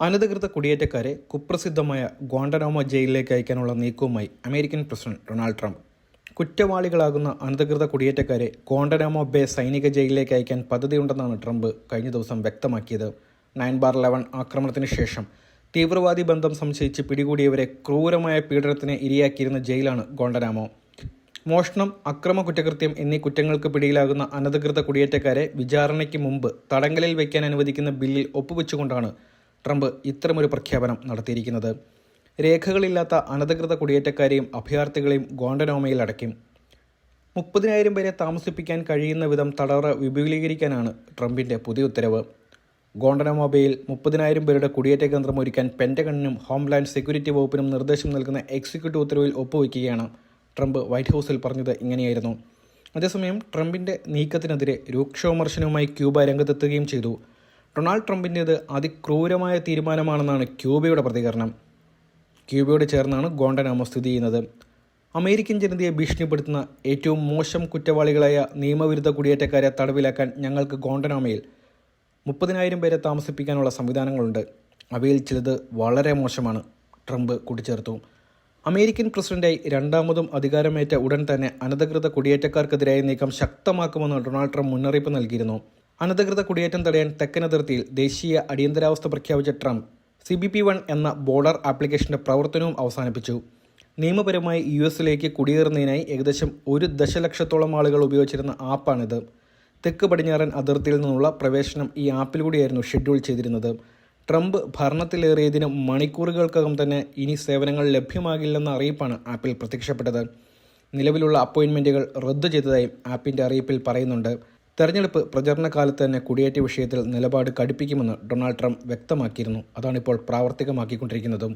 അനധികൃത കുടിയേറ്റക്കാരെ കുപ്രസിദ്ധമായ ഗ്വാണ്ടനോമ ജയിലിലേക്ക് അയക്കാനുള്ള നീക്കവുമായി അമേരിക്കൻ പ്രസിഡന്റ് ഡൊണാൾഡ് ട്രംപ്. കുറ്റവാളികളാകുന്ന അനധികൃത കുടിയേറ്റക്കാരെ ഗോണ്ടനാമോ ബേ സൈനിക ജയിലിലേക്ക് അയക്കാൻ പദ്ധതിയുണ്ടെന്നാണ് ട്രംപ് കഴിഞ്ഞ ദിവസം വ്യക്തമാക്കിയത്. നയൻ ബാർ ലെവൻ ആക്രമണത്തിന് ശേഷം തീവ്രവാദി ബന്ധം സംശയിച്ച് പിടികൂടിയവരെ ക്രൂരമായ പീഡനത്തിന് ഇരയാക്കിയിരുന്ന ജയിലാണ് ഗോണ്ടനാമോ മോഷണം അക്രമ കുറ്റകൃത്യം എന്നീ കുറ്റങ്ങൾക്ക് പിടിയിലാകുന്ന അനധികൃത കുടിയേറ്റക്കാരെ വിചാരണയ്ക്ക് മുമ്പ് തടങ്കലിൽ വയ്ക്കാൻ അനുവദിക്കുന്ന ബില്ലിൽ ഒപ്പുവെച്ചുകൊണ്ടാണ് ട്രംപ് ഇത്തരമൊരു പ്രഖ്യാപനം നടത്തിയിരിക്കുന്നത്. രേഖകളില്ലാത്ത അനധികൃത കുടിയേറ്റക്കാരെയും അഭയാർത്ഥികളെയും ഗോണ്ടനോമയിൽ അടയ്ക്കും. മുപ്പതിനായിരം പേരെ താമസിപ്പിക്കാൻ കഴിയുന്ന വിധം തടവറ വിപുലീകരിക്കാനാണ് ട്രംപിന്റെ പുതിയ ഉത്തരവ്. ഗോണ്ടനോമോബയിൽ മുപ്പതിനായിരം പേരുടെ കുടിയേറ്റ കേന്ദ്രം ഒരുക്കാൻ പെന്റഗണിനും ഹോംലാൻഡ് സെക്യൂരിറ്റി വകുപ്പിനും നിർദ്ദേശം നൽകുന്ന എക്സിക്യൂട്ടീവ് ഉത്തരവിൽ ഒപ്പുവയ്ക്കുകയാണ് ട്രംപ് വൈറ്റ് ഹൗസിൽ പറഞ്ഞത് ഇങ്ങനെയായിരുന്നു. അതേസമയം ട്രംപിന്റെ നീക്കത്തിനെതിരെ രൂക്ഷ വിമർശനവുമായി ക്യൂബ രംഗത്തെത്തുകയും ചെയ്തു. ഡൊണാൾഡ് ട്രംപിന്റേത് അതിക്രൂരമായ തീരുമാനമാണെന്നാണ് ക്യൂബയുടെ പ്രതികരണം. ക്യൂബയോട് ചേർന്നാണ് ഗോണ്ടനാമോ സ്ഥിതി ചെയ്യുന്നത്. അമേരിക്കൻ ജനതയെ ഭീഷണിപ്പെടുത്തുന്ന ഏറ്റവും മോശം കുറ്റവാളികളായ നിയമവിരുദ്ധ കുടിയേറ്റക്കാരെ തടവിലാക്കാൻ ഞങ്ങൾക്ക് ഗോണ്ടനാമയിൽ മുപ്പതിനായിരം പേരെ താമസിപ്പിക്കാനുള്ള സംവിധാനങ്ങളുണ്ട്. അവയിൽ ചിലത് വളരെ മോശമാണ്. ട്രംപ് കൂട്ടിച്ചേർത്തു. അമേരിക്കൻ പ്രസിഡന്റായി രണ്ടാമതും അധികാരമേറ്റ ഉടൻ തന്നെ അനധികൃത കുടിയേറ്റക്കാർക്കെതിരായ നീക്കം ശക്തമാക്കുമെന്ന് ഡൊണാൾഡ് ട്രംപ് മുന്നറിയിപ്പ് നൽകിയിരുന്നു. അനധികൃത കുടിയേറ്റം തടയാൻ തെക്കൻ അതിർത്തിയിൽ ദേശീയ അടിയന്തരാവസ്ഥ പ്രഖ്യാപിച്ച Trump C B P one എന്ന ബോർഡർ ആപ്ലിക്കേഷന്റെ പ്രവർത്തനവും അവസാനിപ്പിച്ചു. നിയമപരമായി യു എസിലേക്ക് കുടിയേറുന്നതിനായി ഏകദേശം ഒരു ദശലക്ഷത്തോളം ആളുകൾ ഉപയോഗിച്ചിരുന്ന ആപ്പാണിത്. തെക്ക് പടിഞ്ഞാറൻ അതിർത്തിയിൽ നിന്നുള്ള പ്രവേശനം ഈ ആപ്പിലൂടെയായിരുന്നു ഷെഡ്യൂൾ ചെയ്തിരുന്നത്. ട്രംപ് ഭരണത്തിലേറിയതിന് മണിക്കൂറുകൾക്കകം തന്നെ ഇനി സേവനങ്ങൾ ലഭ്യമാകില്ലെന്ന അറിയിപ്പാണ് ആപ്പിൽ പ്രത്യക്ഷപ്പെട്ടത്. നിലവിലുള്ള അപ്പോയിൻമെന്റുകൾ റദ്ദു ചെയ്തതായും ആപ്പിന്റെ അറിയിപ്പിൽ പറയുന്നുണ്ട്. തെരഞ്ഞെടുപ്പ് പ്രചരണ കാലത്ത് തന്നെ കുടിയേറ്റ വിഷയത്തിൽ നിലപാട് കടുപ്പിക്കുമെന്ന് ഡൊണാൾഡ് ട്രംപ് വ്യക്തമാക്കിയിരുന്നു. അതാണിപ്പോൾ പ്രാവർത്തികമാക്കിക്കൊണ്ടിരിക്കുന്നതും.